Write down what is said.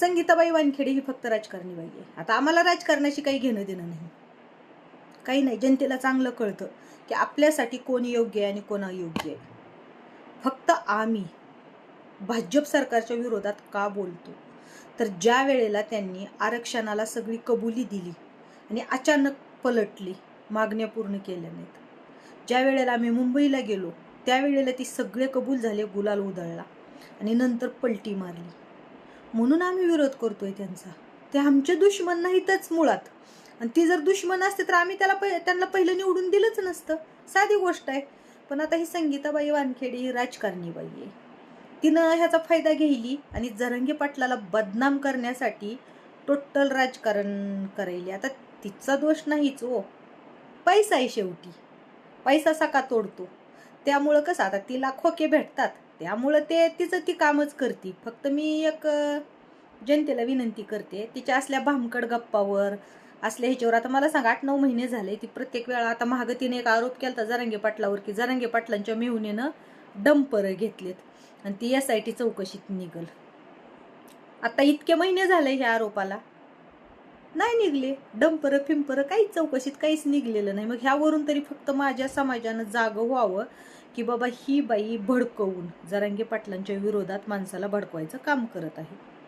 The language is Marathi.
संगीताबाई वानखेडे ही फक्त राजकारणी बाई आहे. आता आम्हाला राजकारणाशी काही घेणं देणं नाही. काही नाही. जनतेला चांगलं कळतं की आपल्यासाठी कोण योग्य आहे आणि कोण अयोग्य आहे. फक्त आम्ही भाजप सरकारच्या विरोधात का बोलतो? तर ज्या वेळेला त्यांनी आरक्षणाला सगळी कबुली दिली आणि अचानक पलटली मागण्या पूर्ण केल्या नाहीत. ज्या वेळेला आम्ही मुंबईला गेलो त्यावेळेला ती सगळे कबूल झाले गुलाल उधळला आणि नंतर पलटी मारली. म्हणून आम्ही विरोध करतोय त्यांचा. ते आमचे दुश्मन नाहीतच मुळात. आणि ती जर दुश्मन असते तर आम्ही त्याला पहि त्यांना पहिलं निवडून दिलंच नसतं. साधी गोष्ट आहे. पण आता ही संगीताबाई वानखेडी ही राजकारणी बाई आहे. तिनं ह्याचा फायदा घेतली आणि जरंगी पाटलाला बदनाम करण्यासाठी टोटल राजकारण करायले. आता तिचा दोष नाहीच हो. पैसा आहे शेवटी. पैसा सका तोडतो. त्यामुळं कसं आता तिला खोके भेटतात. त्यामुळं ते तिचं ती कामच करते. फक्त मी एक जनतेला विनंती करते तिच्या असल्या भामकड गप्पावर असल्या ह्याच्यावर. आता मला सांगा आठ नऊ महिने झाले ती प्रत्येक वेळा आता महाग तिने एक आरोप केला होता जरांगे पाटलावर की जरांगे पाटलांच्या मेहुनेनं डंपर घेतलेत. आणि ती एस आय टी चौकशीत निघल. आता इतके महिने झाले ह्या आरोपाला. नाही निघले. डंपर फिंपर काहीच चौकशीत काहीच निघलेलं नाही. मग ह्यावरून तरी फक्त माझ्या समाजानं जागं व्हावं की बाबा ही बाई भडकवून जरांगे पाटलांच्या विरोधात माणसाला भडकवायचं काम करत आहे.